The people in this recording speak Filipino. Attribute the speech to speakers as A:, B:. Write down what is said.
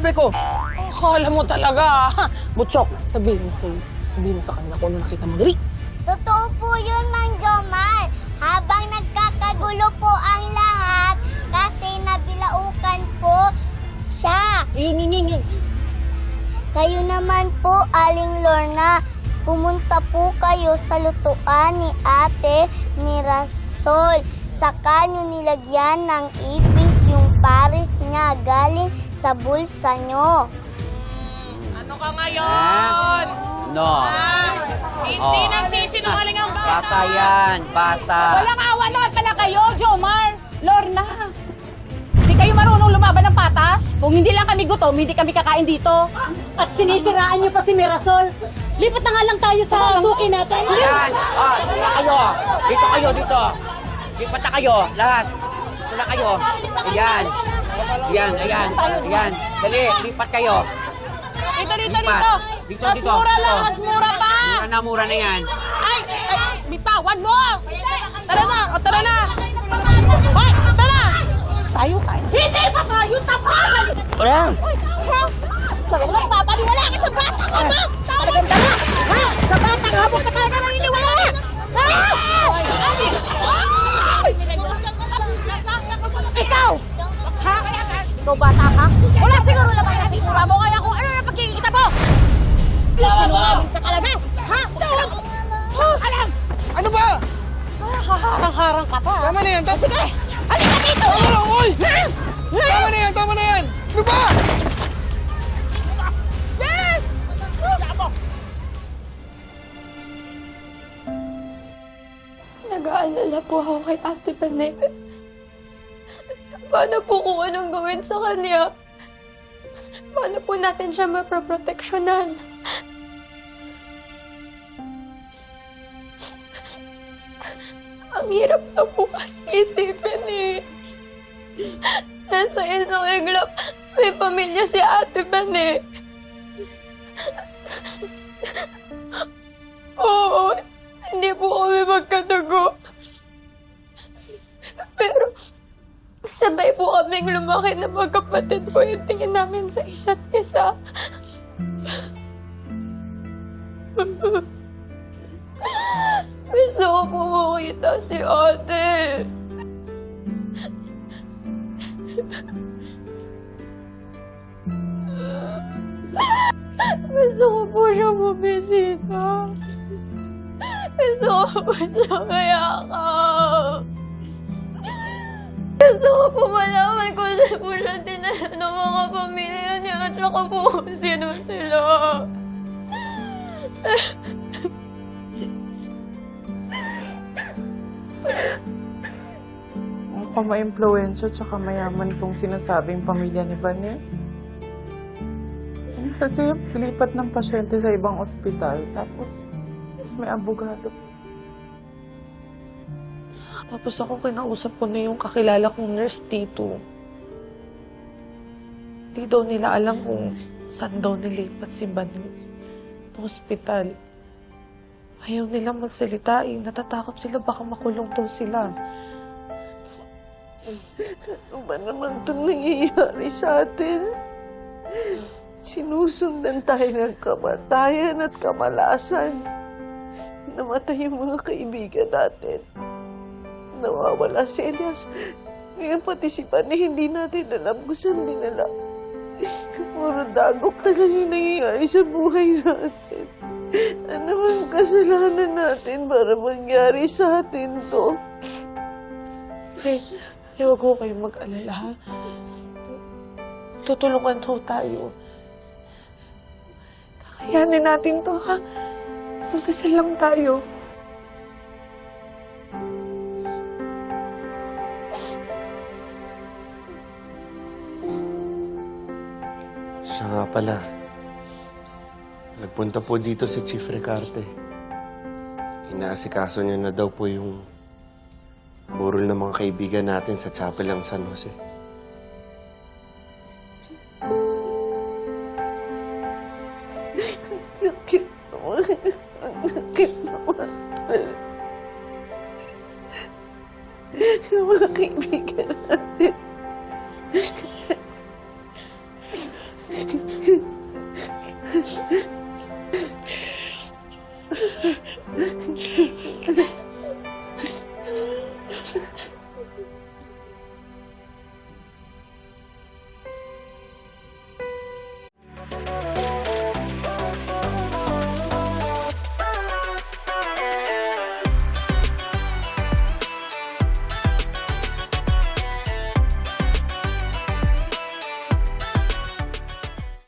A: bebe ko.
B: Akala mo talaga. Butchok, sabihin mo sa, sabihin mo sa kanila kung ano nakita mo dali.
C: Totoo po yun, Mang Jomar. Habang nagkakagulo po ang lahat, kasi nabilaukan po siya.
B: Inginginging.
C: Kayo naman po, Aling Lorna, pumunta po kayo sa lutuan ni Ate Mirasol. Saka nyo nilagyan ng ipis paris niya galing sa bulsa nyo.
B: Ano ka ngayon?
D: No.
B: Hindi
D: Oh.
B: nagsisinungaling ang bata.
D: Bata yan, bata.
E: Walang awa naman pala kayo, Jomar, Lorna. Hindi kayo marunong lumaban ng patas? Kung hindi lang kami gutom, hindi kami kakain dito. At sinisiraan niyo pa si Mirasol. Lipat na nga lang tayo sa suki natin.
D: Yan! Ah, dito kayo! Dito kayo, dito! Lipat na kayo, lahat! Na kayo! Ayan! Ayan, ayan, ayan! Dali, lipat kayo!
B: Dito, dito,
D: Lipat.
B: dito.
D: Dito,
B: Mas
D: dito.
B: mura lang, mas mura pa.
D: Mura na, mura na yan!
B: Ay, ay, bitawan mo. Tara na, o tara na. Hoy, tara.
E: Tayo kain.
B: Hindi pa tayo tapos.
D: Wala!
B: Talagang nagpapaniwala ka sa bata ka ba? Talagang dala. Ha? Sa bata ka mo ka talaga naniniwala. Sinungaling ka talaga. Ha? Alam!
A: Ano ba?
B: Harang-harang ka pa.
A: Tama na yan. Tama,
B: Sige! Halika dito!
A: tama na, oy! Tama na yan, tama na yan. Ano ba?
B: Yes!
F: Nag-aalala po ako kay Ate Panay. Paano po kung anong gawin sa kanya? Paano po natin siya maproproteksyonan? Ang hirap na po kasi isipin eh. Nasa isang iglap, may pamilya si Ate Panay. Oo, hindi po kami magkatago. Pero, sabay po kaming lumaki na magkapatid po yung tingin namin sa isa't isa. Gusto ko po makita si ate. Gusto ko po siya mabisita. Gusto ko po siya mayakap. Gusto ko po malaman kung saan po siya dinala ng mga pamilya niya at saka po kung sino sila.
G: Mukhang ma-impluensya tsaka mayaman tong sinasabing pamilya ni Bane. Kasi lipat ng pasyente sa ibang ospital, tapos mas may abogado.
F: Tapos ako kinausap ko na yung kakilala kong nurse dito. Di daw nila alam kung saan daw nilipat si Banu. Sa ospital. Ayaw nilang magsalita eh. Natatakot sila baka makulong daw sila.
G: Ano ba naman itong nangyayari sa atin? Sinusundan tayo ng kamatayan at kamalasan. Namatay yung mga kaibigan natin. Nawawala si Elias. Ngayon pati si Pane, hindi natin alam kung saan dinala. Puro dagok talaga yung nangyayari sa buhay natin. Ano bang kasalanan natin para mangyari sa atin to?
F: Hey, hey, huwag ko kayong mag-alala? Tutulungan ho tayo. Kakayanin natin to, ha? Magkasal lang tayo.
H: Siya nga pala. Nagpunta po dito si Chief Recarte. Inaasikaso niya na daw po yung burol ng mga kaibigan natin sa chapel ng San Jose.
G: Sakit mga kaibigan.